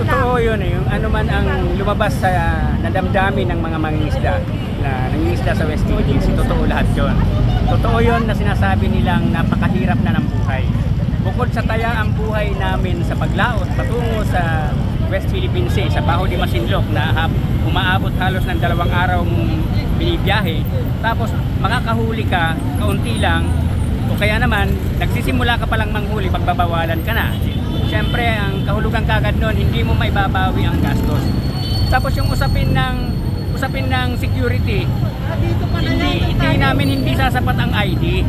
totoo yun eh. Yung ano man ang lumabas sa nadamdamin ng mga mangingisda na nangingisda sa West Philippines, totoo lahat yun. Totoo yun na sinasabi nilang napakahirap na ng buhay. Bukod sa taya ang buhay namin sa paglaot patungo sa West Philippine Sea, sa Baho de Masinloc na umaabot halos ng dalawang araw mong binibiyahe. Tapos makakahuli ka, kaunti lang, o kaya naman, nagsisimula ka palang manghuli, pagbabawalan ka na. Siyempre, ang kahulugan kagad nun, hindi mo maibabawi ang gastos. Tapos yung usapin ng usapin ng security, hindi, hindi namin hindi sasapat ang ID.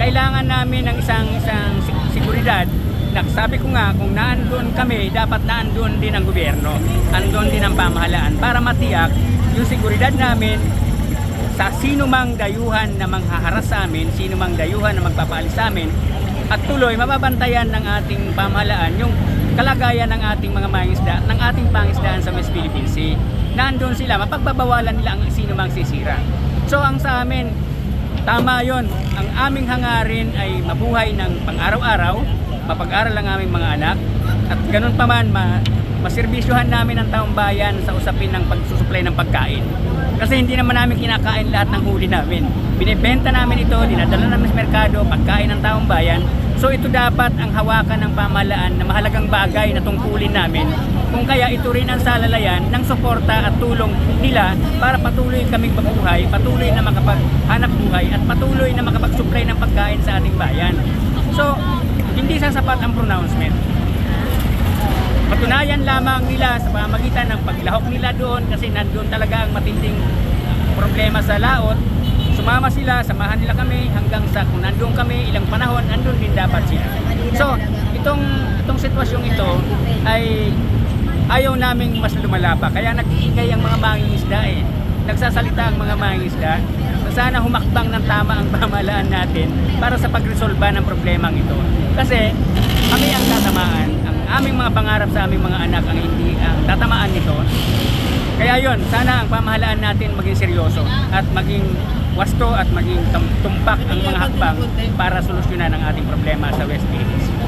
Kailangan namin ng isang isang seguridad. Sabi ko nga, kung naandun kami, dapat naandun din ang gobyerno. Andun din ang pamahalaan para matiyak yung seguridad namin sa sino mang dayuhan na manghaharas sa amin, sino mang dayuhan na magpapaalis sa amin, at tuloy mababantayan ng ating pamahalaan yung kalagayan ng ating mga mangisda, ng ating pangisdaan sa West Philippine Sea. Nandun sila, mapagbabawalan nila ang sino mang sisira. So ang sa amin, tama yon. Ang aming hangarin ay mabuhay ng pang-araw-araw, mapag-aral ang aming mga anak, at ganun pa man, ma maserbisyuhan namin ang taong bayan sa usapin ng pagsusupply ng pagkain. Kasi hindi naman namin kinakain lahat ng huli namin. Binibenta namin ito, dinadala namin sa merkado, pagkain ng taong bayan. So ito dapat ang hawakan ng pamahalaan na mahalagang bagay na tungkulin namin. Kung kaya ito rin ang salalayan ng suporta at tulong nila para patuloy kaming mabuhay, patuloy na makapaghanap buhay at patuloy na makapag-supply ng pagkain sa ating bayan. So, hindi sasapat ang pronouncement. Patunayan lamang nila sa pamagitan ng paglahok nila doon kasi nandun talaga ang matinding problema sa laot. Sila, samahan nila kami hanggang sa kung nandun kami ilang panahon, nandun din dapat sila. So, itong itong sitwasyong ito ay ayaw naming mas lumala pa. Kaya nag-iingay ang mga mangingisda eh. Nagsasalita ang mga mangingisda na sana humakbang ng tama ang pamahalaan natin para sa pagresolba ng problemang ito. Kasi kami ang tatamaan, ang aming mga pangarap sa aming mga anak ang hindi ang tatamaan nito. Kaya yon, sana ang pamahalaan natin maging seryoso at maging wasto at maging tum- tumpak ang mga hakbang para solusyonan ang ating problema sa West Philippines.